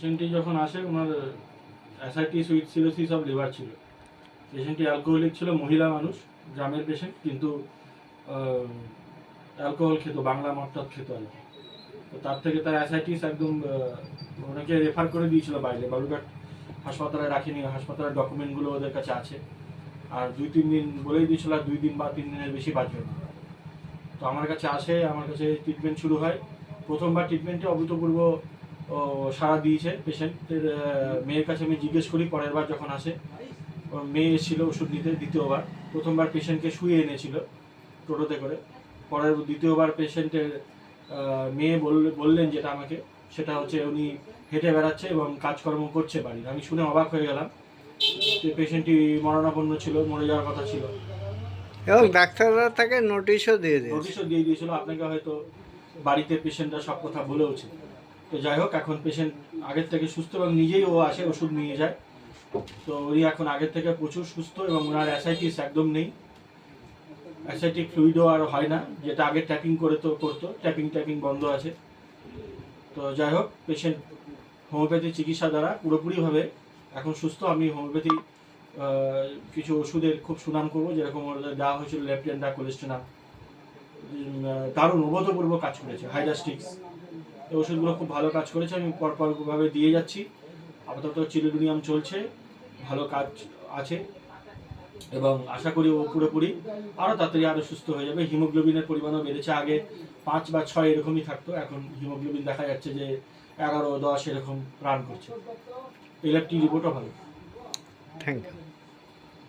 পেশেন্টটি যখন আসে, ওনার ascites with cirrhosis of liver ছিল। পেশেন্টটি অ্যালকোহলিক ছিল, মহিলা মানুষ, গ্রামের পেশেন্ট কিন্তু অ্যালকোহল খেত, বাংলা মটট খেত আর কি। তো তার থেকে তার অ্যাসাইটিস একদম ওনাকে রেফার করে দিয়েছিল বাইরে। বালুঘাট হাসপাতালে রাখিনি, হাসপাতালের ডকুমেন্টগুলো ওদের কাছে আছে। আর দুই, তিন দিন বলেই দিয়েছিল দুই দিন বা তিন দিনের বেশি বাঁচবে না। তো আমার কাছে আসে, আমার কাছে ট্রিটমেন্ট শুরু হয়। প্রথমবার ট্রিটমেন্টে অভূতপূর্ব সাড়া দিয়েছে পেশেন্টের মেয়ের কাছে আমি জিজ্ঞেস করি পরের বার যখন আসে ওর মেয়ে এসেছিল ওষুধ নিতে দ্বিতীয়বার। প্রথমবার পেশেন্টকে শুয়ে এনেছিল টোটোতে করে। পরের দ্বিতীয়বার পেশেন্টের মেয়ে বললে- বললেন যেটা আমাকে সেটা হচ্ছে উনি হেঁটে বেড়াচ্ছে এবং কাজকর্ম করছে বাড়ির। আমি শুনে অবাক হয়ে গেলাম যে পেশেন্টটি মরণাপন্ন ছিল মরে যাওয়ার কথা ছিল। এবং ডাক্তাররা তাকে নোটিশও দিয়ে দিয়েছে। নোটিশও দিয়ে দিয়েছিল। আপনাকে হয়তো বাড়িতে পেশেন্টরা সব কথা বলেওছে। তো যাই হোক, এখন পেশেন্ট আগের থেকে সুস্থ এবং নিজেই ও আসে, ওষুধ নিয়ে যায়। তো উনি এখন আগের থেকে প্রচুর সুস্থ এবং ওনার অ্যাসাইটিস একদম নেই। অ্যাসাইটিক ফ্লুইডও আর হয় না, যেটা আগে ট্যাপিং করে তো করতো ট্যাপিং ট্যাপিং বন্ধ আছে। তো যাই হোক পেশেন্ট হোমিওপ্যাথি চিকিৎসা দ্বারা পুরোপুরিভাবে এখন সুস্থ। আমি হোমিওপ্যাথি কিছু ওষুধের খুব সুনাম করব, যেরকম দেওয়া হয়েছিল লেফটেন্ডা কোলেস্টেনাম দারুণ অভূতপূর্ব কাজ করেছে হাইডাস্টিক্স এই ওষুধগুলো খুব ভালো কাজ করেছে, আমি পরপরভাবে দিয়ে যাচ্ছি। আপাতত চিলিডুনিয়াম চলছে, ভালো কাজ আছে। এবং আশা করি ও পুরোপুরি আরও তাড়াতাড়ি আরও সুস্থ হয়ে যাবে। হিমোগ্লোবিনের পরিমাণও বেড়েছে আগে পাঁচ বা ছয় এরকমই থাকতো, এখন হিমোগ্লোবিন দেখা যাচ্ছে যে এগারো, দশ এরকম রান করছে। এলএফটি রিপোর্টও ভালো। Thank you